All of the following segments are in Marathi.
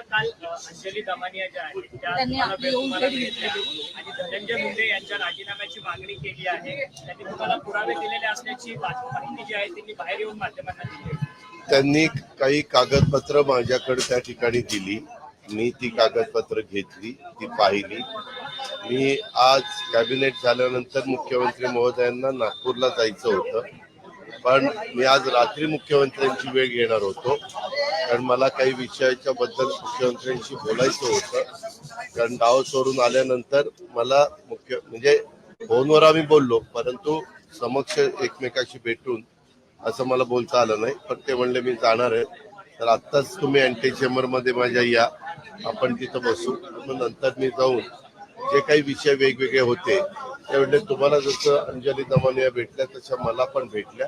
काल अ, अंजली दमानिया ज्या आहेत त्या तुम्हाला भेटल्या आणि धनंजय मुंडे यांच्या राजीनाम्याची मागणी केली आहे. त्यांनी तुम्हाला पुरावे दिलेले असल्याची माहिती जी आहे त्यांनी बाहेर येऊन माध्यमांना दिली. त्यांनी काही कागदपत्र माझ्याकडे त्या ठिकाणी दिली. मी ती कागदपत्र घेतली ती पाहिली. मी आज कॅबिनेट झाल्यानंतर मुख्यमंत्री महोदयांना नागपूरला जायचं होतं. पण मी आज रात्री मुख्यमंत्र्यांची वेळ घेणार होतो. कारण मला काही विषयाच्या बद्दल मुख्यमंत्र्यांशी बोलायचं होतं. कारण डाव सोडून आल्यानंतर मला मुख्य म्हणजे फोनवर आम्ही बोललो परंतु समक्ष एकमेकाशी भेटून असं मला बोलता आलं नाही. पण ते म्हणले मी जाणार आहे. तर आत्ताच तुम्ही अँटी मध्ये माझ्या या. आपण तिथं बसू. मग नंतर मी जाऊन जे काही विषय वेगवेगळे होते ते तुम्हाला जसं अंजली दमानिया भेटल्या तशा मला पण भेटल्या.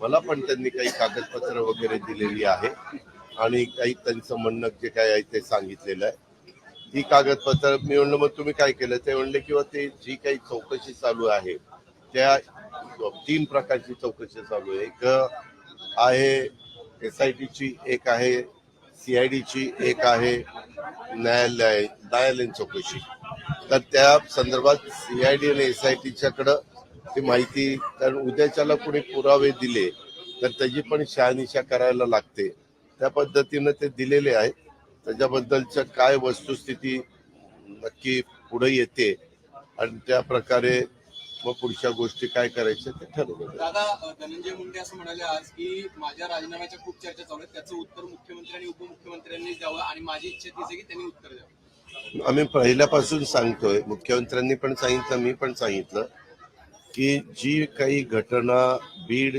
मला पण त्यांनी काही कागदपत्र वगैरे दिलेली आहे. आणि काही त्यांचं म्हणणं जे काय आहे ते सांगितलेलं आहे. ती कागदपत्र मी म्हणलं मग तुम्ही काय केलं? ते म्हणले किंवा ते जी काही चौकशी चालू आहे त्या तीन प्रकारची चौकशी चालू आहे. एक आहे एस आय टीची एक आहे सी आय डीची एक आहे न्यायालय न्यायालयीन चौकशी. तर त्या संदर्भात सी आय डी आणि एस आय टीच्याकडं ती माहिती कारण उद्याच्याला कुणी पुरावे दिले तर त्याची पण शहानिशा करायला लागते. त्या पद्धतीनं ते दिलेले आहे. त्याच्याबद्दलच्या काय वस्तुस्थिती नक्की पुढे येते आणि त्या प्रकारे मग पुढच्या गोष्टी काय करायच्या ते ठरवलं दादा धनंजय मुंडे असं म्हणाले आज की माझ्या राजीनाम्याच्या खूप चर्चा चालू आहेत. त्याचं उत्तर मुख्यमंत्री आणि उपमुख्यमंत्र्यांनी द्यावं आणि माझी इच्छा तीच आहे की त्यांनी उत्तर द्यावं. आम्ही पहिल्यापासून सांगतोय मुख्यमंत्र्यांनी पण सांगितलं मी पण सांगितलं की जी काही घटना बीड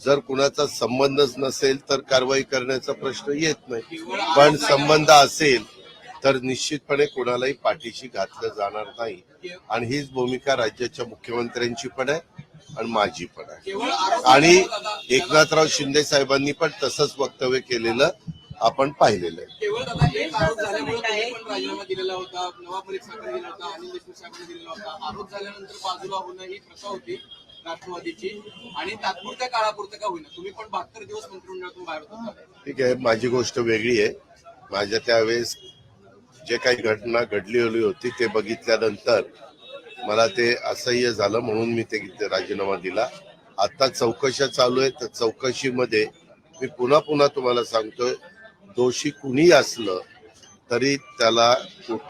जर कुणाचा संबंधच नसेल तर कारवाई करण्याचा प्रश्न येत नाही. पण संबंध असेल तर निश्चितपणे कोणालाही पाठीशी घातलं जाणार नाही. आणि हीच भूमिका राज्याच्या मुख्यमंत्र्यांची पण आहे आणि माझी पण आहे. आणि एकनाथराव शिंदे साहेबांनी पण तसंच वक्तव्य केलेलं आपण पाहिलेलं आहे. राष्ट्रवादीची आणि तात्पुरत्या काळापुरतं का होईना. तुम्ही पण बहात्तर दिवस मंत्रिमंडळातून बाहेर होता. ठीक आहे माझी गोष्ट वेगळी आहे. माझ्या त्यावेळेस जे काही घटना घडलेली होती ते बघितल्यानंतर मला ते असह्य झालं म्हणून मी ते राजीनामा दिला. आता चौकशा चालू आहे. तर चौकशीमध्ये मी पुन्हा पुन्हा तुम्हाला सांगतोय दोषी कुणी असलं तरी त्याला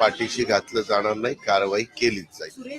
पाठीशी घातलं जाणार नाही कारवाई केलीच जाईल.